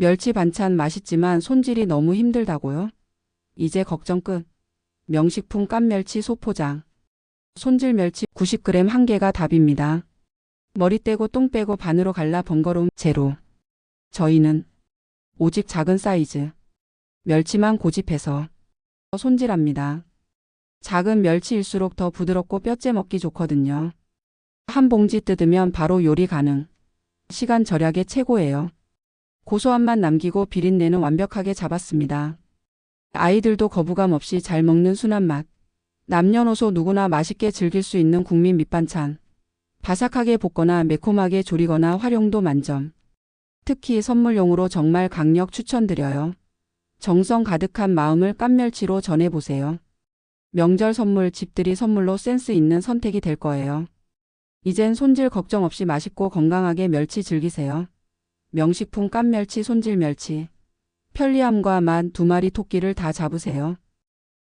멸치 반찬 맛있지만 손질이 너무 힘들다고요? 이제 걱정 끝. 명식품 깐멸치 소포장. 손질 멸치 90g 한 개가 답입니다. 머리 떼고 똥 빼고 반으로 갈라 번거로움 제로. 저희는 오직 작은 사이즈. 멸치만 고집해서 손질합니다. 작은 멸치일수록 더 부드럽고 뼈째 먹기 좋거든요. 한 봉지 뜯으면 바로 요리 가능. 시간 절약에 최고예요. 고소한 맛 남기고 비린내는 완벽하게 잡았습니다. 아이들도 거부감 없이 잘 먹는 순한 맛. 남녀노소 누구나 맛있게 즐길 수 있는 국민 밑반찬. 바삭하게 볶거나 매콤하게 조리거나 활용도 만점. 특히 선물용으로 정말 강력 추천드려요. 정성 가득한 마음을 깐멸치로 전해보세요. 명절 선물 집들이 선물로 센스 있는 선택이 될 거예요. 이젠 손질 걱정 없이 맛있고 건강하게 멸치 즐기세요. 명식품 깐멸치 손질 멸치. 편리함과 맛두 마리 토끼를 다 잡으세요.